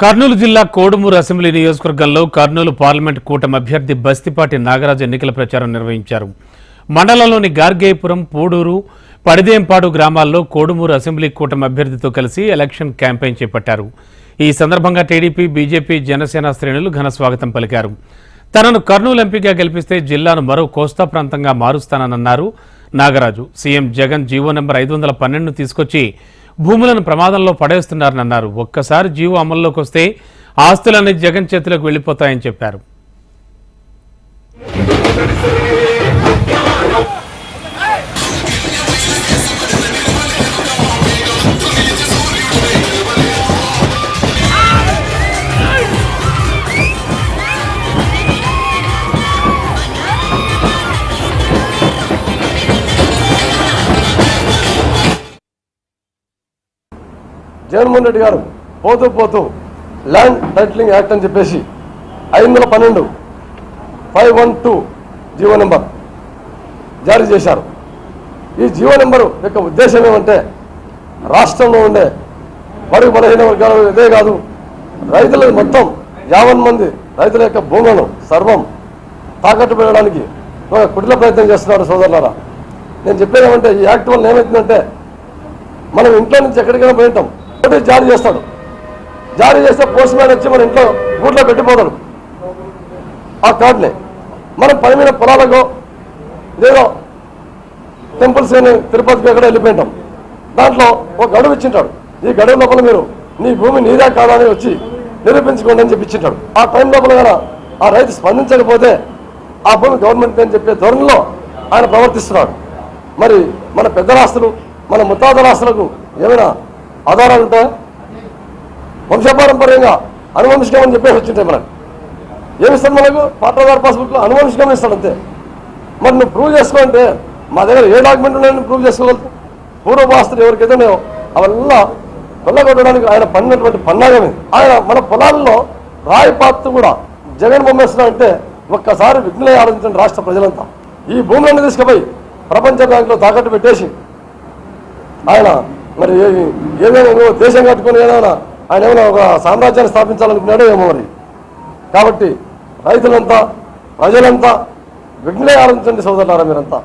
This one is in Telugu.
కర్నూలు జిల్లా కోడుమూరు అసెంబ్లీ నియోజకవర్గంలో కర్నూలు పార్లమెంట్ కూటమి అభ్యర్థి బస్తిపాటి నాగరాజు ఎన్నికల ప్రచారం నిర్వహించారు. మండలంలోని గార్గేయపురం పూడూరు పడిదేంపాడు గ్రామాల్లో కోడుమూరు అసెంబ్లీ కూటమి అభ్యర్థితో కలిసి ఎలక్షన్ క్యాంపెయిన్ చేపట్టారు. ఈ సందర్భంగా టీడీపీ బీజేపీ జనసేన శ్రేణులు ఘన స్వాగతం పలికారు. తనను కర్నూలు ఎంపీగా గెలిపిస్తే జిల్లాను మరో కోస్తా ప్రాంతంగా మారుస్తానన్నారు Nagaraju. CM Jagan GO number ఐదు వందల పన్నెండును తీసుకొచ్చి భూములను ప్రమాదంలో పడేస్తున్నారని అన్నారు. ఒక్కసారి జీవో అమల్లోకి వస్తే ఆస్తులన్నీ జగన్ చేతిలోకి వెళ్ళిపోతాయని చెప్పారు. జగన్మోహన్ రెడ్డి గారు పోతూ పోతూ ల్యాండ్ టైటిలింగ్ యాక్ట్ అని చెప్పేసి ఐదు వందల పన్నెండు five one two GO number జారీ చేశారు. ఈ జీవో నెంబరు యొక్క ఉద్దేశం ఏమంటే రాష్ట్రంలో ఉండే బడుగు బలహీన వర్గాలు ఇదే కాదు రైతుల మొత్తం యావన్ మంది రైతుల యొక్క భూములను సర్వం తాకట్టు పెట్టడానికి ఒక కుటిల ప్రయత్నం చేస్తున్నారు సోదరులారా. నేను చెప్పేది ఏమంటే ఈ యాక్ట్ వల్ల ఏమవుతుందంటే మనం ఇంట్లో నుంచి ఎక్కడికైనా పోయింటాం నోటీస్ జారీ చేస్తాడు. జారీ చేస్తే పోస్ట్ మ్యాన్ వచ్చి మన ఇంట్లో గూట్లో పెట్టిపోతాడు. ఆ కార్డుని మనం పని మీద పొలాలకు లేదో టెంపుల్స్ కానీ తిరుపతికి ఎక్కడ వెళ్ళిపోయింటాం. దాంట్లో ఒక గడువు ఇచ్చింటాడు. ఈ గడువు లోపల మీరు నీ భూమి నీదే కాదా అని వచ్చి నిరూపించుకోండి అని చెప్పి ఇచ్చింటాడు. ఆ టైం లోపల కూడా ఆ రైతు స్పందించకపోతే ఆ భూమి గవర్నమెంట్ అని చెప్పే ధోరణిలో ఆయన ప్రవర్తిస్తున్నాడు. మరి మన పెద్ద ఆస్తులు మన ముత్తాతల ఆస్తులకు ఏమైనా ఆధారాలు ఉంటాయా? వంశపారంపర్యంగా అనువంశకం అని చెప్పేసి వచ్చింటాయి మనకు. ఏమిస్తాడు మనకు? పాత్రదారు పాస్బుక్లో అనువంశకం ఇస్తాడు అంతే. మరి నువ్వు ప్రూవ్ చేసుకోవాలంటే మా దగ్గర ఏ డాక్యుమెంట్ ఉన్నాయని ప్రూవ్ చేసుకోగలుగుతావు? పూర్వపాస్తులు ఎవరికైతే ఉన్నాయో అవన్నీ కొల్లగొట్టడానికి ఆయన పడినటువంటి పన్నాగం ఆయన మన పొలాల్లో రాయి పాత్ర కూడా జగన్ బొమ్మేస్తున్నాడంటే ఒక్కసారి విఘ్నలే ఆలోచించండి రాష్ట్ర ప్రజలంతా. ఈ భూములను తీసుకుపోయి ప్రపంచ బ్యాంకులో తాకట్టు పెట్టేసి ఆయన మరి ఏమేమో దేశం కట్టుకుని ఏదైనా ఆయన ఏమైనా ఒక సామ్రాజ్యాన్ని స్థాపించాలనుకున్నాడో ఏమో మరి. కాబట్టి రైతులంతా ప్రజలంతా విఘ్నే ఆలోచించండి సోదరులారా మీరంతా.